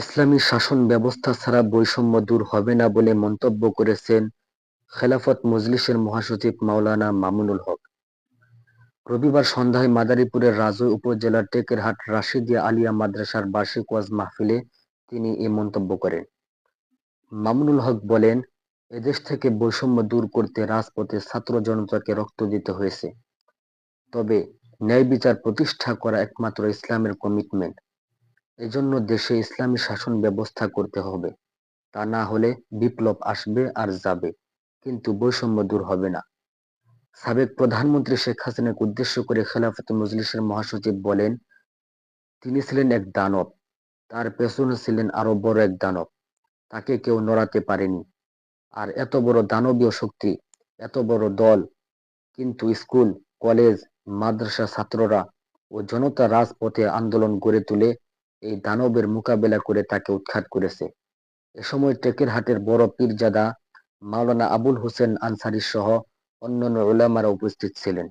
ইসলামী শাসন ব্যবস্থা ছাড়া বৈষম্য দূর হবে না বলে মন্তব্য করেছেন খেলাফত মজলিসের মহাসচিব মাওলানা মামুনুল হক। রবিবার সন্ধ্যায় মাদারীপুরের রাজু উপজেলার টেকেরহাট রাশিদিয়া আলিয়া মাদ্রাসার বার্ষিক ওয়াজ মাহফিলে তিনি এ মন্তব্য করেন। মামুনুল হক বলেন, এদেশ থেকে বৈষম্য দূর করতে রাজপথে ছাত্র জনতাকে রক্ত দিতে হয়েছে। তবে ন্যায় বিচার প্রতিষ্ঠা করা একমাত্র ইসলামের কমিটমেন্ট এজন্য দেশে ইসলামী শাসন ব্যবস্থা করতে হবে। তা না হলে বিপ্লব আসবে আর যাবে, কিন্তু বৈষম্য দূর হবে না। সাবেক প্রধানমন্ত্রী শেখ হাসিনাকে উদ্দেশ্য করে খেলাফত মজলিসের মহাসচিব বলেন, তিনি ছিলেন এক দানব, তার পেছনে ছিলেন আরও বড় এক দানব। তাকে কেউ নড়াতে পারেনি। আর এত বড় দানবীয় শক্তি, এত বড় দল, কিন্তু স্কুল, কলেজ, মাদ্রাসা ছাত্ররা ও জনতা রাজপথে আন্দোলন গড়ে তুলে এই দানবের মোকাবেলা করে তাকে উৎখাত করেছে। এ সময় টেকেরহাটের বড় পীরজাদা মাওলানা আবুল হোসেন আনসারির সহ অন্যান্য ওলামারা উপস্থিত ছিলেন।